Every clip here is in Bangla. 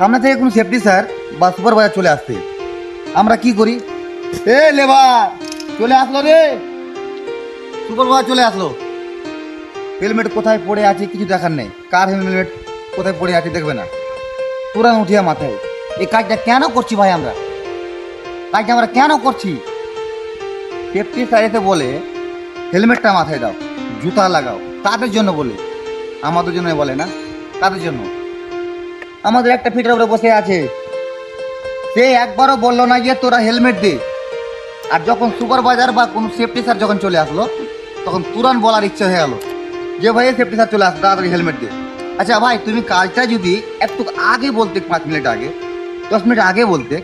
সামনে থেকে কোনো সেফটি স্যার বা সুপারভাইজার চলে আসছে আমরা কি করি? এ লেবার, চলে আসলো রে। সুপারভাইজার চলে আসলো। হেলমেট কোথায় পড়ে আছে কিছু দেখার নেই। কার হেলমেট কোথায় পড়ে আছে দেখবে না। তুরান উঠিয়া মাথায় এই কাজটা কেন করছি ভাই আমরা? কাজটা আমরা কেন করছি? সেফটি স্যার এসে বলে হেলমেটটা মাথায় দাও, জুতা লাগাও। তাদের জন্য বলে। আমাদের জন্য বলে না, তাদের জন্য। আমাদের একটা ফিটার উপরে বসে আছে। সে একবারও বলল না যে তোরা হেলমেট দে। আর যখন সুপারভাইজার বা কোনো সেফটি স্যার যখন চলে আসলো, তখন তুরান বলার ইচ্ছে হয়ে গেল যে, ভাই সেফটি স্যার চলে আসলো তাড়াতাড়ি হেলমেট দে। আচ্ছা ভাই, তুমি কাজটা যদি একটু আগে বলতে, পাঁচ মিনিট আগে, দশ মিনিট আগে বলতে,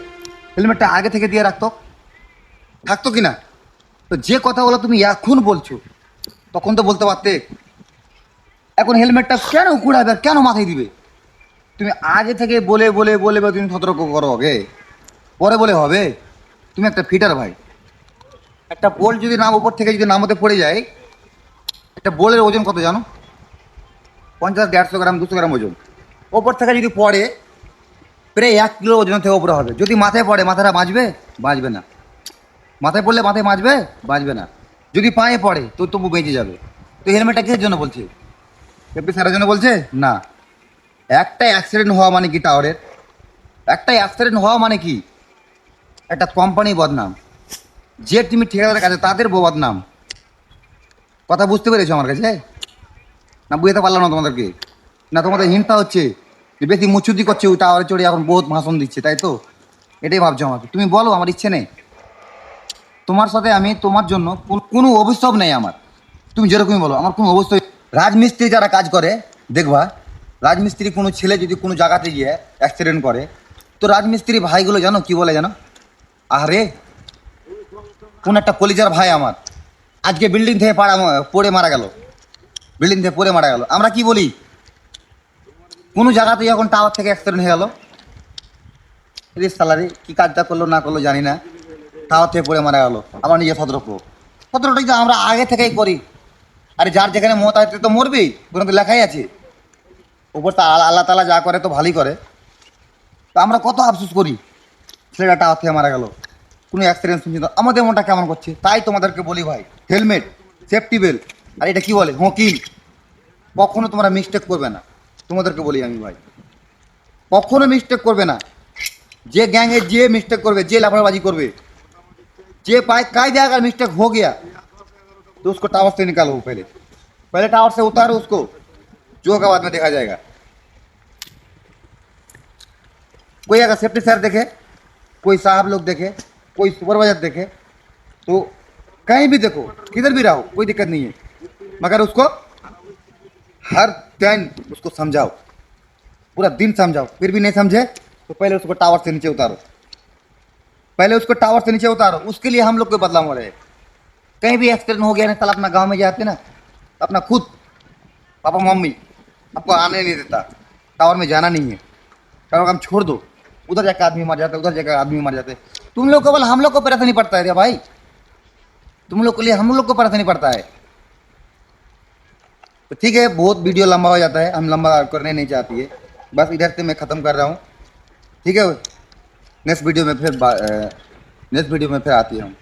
হেলমেটটা আগে থেকে দিয়ে রাখতো? থাকতো কি না? তো যে কথাগুলো তুমি এখন বলছো, তখন তো বলতে পারতে। এখন হেলমেটটা কেন কুড়াবে, কেন মাথায় দিবে? তুমি আগে থেকে বলে বলে বলে বলে তুমি সতর্ক করো আগে পরে বলে হবে। তুমি একটা ফিটার ভাই। একটা বোল যদি নাম উপর থেকে যদি নামতে পড়ে যায়, একটা বোলের ওজন কত জানো? পঞ্চাশ, দেড়শো গ্রাম, দুশো গ্রাম ওজন। ওপর থেকে যদি পড়ে, প্রায় এক কিলো ওজন থেকে ওপরে হবে। যদি মাথায় পড়ে, মাথাটা বাঁচবে? বাঁচবে না। মাথায় পড়লে মাথায় বাঁচবে? বাঁচবে না। যদি পায়ে পড়ে, তো তবু বেঁচে যাবে। তো হেলমেটটা কিসের জন্য বলছে? সেফটি স্যারের জন্য বলছে? না। একটা অ্যাক্সিডেন্ট হওয়া মানে কি টাওয়ারের একটা অ্যাক্সিডেন্ট হওয়া মানে কি? একটা কোম্পানি বদনাম। যে তুমি ঠিকাদারের কাছে, তাদের বদনাম। কথা বুঝতে পেরেছ আমার কাছে? না বুঝতে পারলাম না তোমাদেরকে। না, তোমাদের হিংসা হচ্ছে বেশি মুচুদি করছে ওই টাওয়ারে চড়ে এখন বহুত ভাষণ দিচ্ছে, তাই তো? এটাই ভাবছ আমাকে। তুমি বলো, আমার ইচ্ছে নেই। তোমার সাথে আমি, তোমার জন্য কোনো অভিশাপ নেই আমার। তুমি যেরকমই বলো, আমার কোনো অবস্থা রাজমিস্ত্রি যারা কাজ করে, দেখবা রাজমিস্ত্রি কোনো ছেলে যদি কোনো জায়গাতে গিয়ে অ্যাক্সিডেন্ট করে, তো রাজমিস্ত্রি ভাইগুলো জানো কি বলে জানো? আরে কোন একটা কলিজার ভাই আমার, আজকে বিল্ডিং থেকে পাড়া পড়ে মারা গেল। বিল্ডিং থেকে পড়ে মারা গেল। আমরা কি বলি? কোনো জায়গাতে যখন টাওয়ার থেকে অ্যাক্সিডেন্ট হয়ে গেল রে সালারি, কি কাজটা করল না করল জানি না। টাওয়ার থেকে পড়ে মারা গেল। আমার নিজের সতর্ক। সতর্কটা আমরা আগে থেকেই করি। আরে যার যেখানে মত আছে তো মরবেই কোনো তো লেখাই আছে। ওপর তা আল্লাহ- আল্লাহ তালা যা করে তো ভালোই করে তো আমরা কত আফসোস করি ছেলেটা টাওয়ার থেকে মারা গেল কোনো অ্যাক্সিডেন্ট শুনছি না আমাদের মনটা কেমন করছে তাই তোমাদেরকে বলি ভাই হেলমেট সেফটি বেল্ট আর এটা কি বলে হকিল কখনো তোমরা মিস্টেক করবে না তোমাদেরকে বলি আমি ভাই কখনো মিস্টেক করবে না যে গ্যাংয়ে যে मिस्टेक করবে যে लापरवाही করবে जे पाए कायदे अगर मिस्टेक हो गया तो उसको टावर से निकालो पहले पहले टावर से उतारो उसको जो का बाद में देखा जाएगा कोई अगर सेफ्टी सर देखे, कोई साहब लोग देखे, कोई सुपरवाइजर देखे तो कहीं भी देखो, किधर भी रहो, कोई दिक्कत नहीं है। मगर उसको हर टाइम उसको समझाओ। पूरा दिन समझाओ। फिर भी नहीं समझे तो पहले उसको टावर से नीचे उतारो। पहले उसको टावर से नीचे उतारो। उसके लिए हम लोग को बदलाव हो रहे हैं। कहीं भी एक्सीडेंट हो गया ना अपना गाँव में जाते ना अपना खुद पापा, मम्मी आपको आने नहीं देता। टावर में जाना नहीं है। टावर का हम छोड़ दो। उधर जाकर आदमी मर जाते, उधर जाकर आदमी मर जाते। तुम लोग केवल हम लोग को परेशानी पड़ता है भाई। तुम लोग के लिए, हम लोग को परेशानी पड़ता है। तो ठीक है, बहुत वीडियो लंबा हो जाता है, हम लंबा करने नहीं चाहती है। बस इधर से मैं ख़त्म कर रहा हूँ। ठीक है नेक्स्ट वीडियो में फिर नेक्स्ट वीडियो में फिर आती हूँ।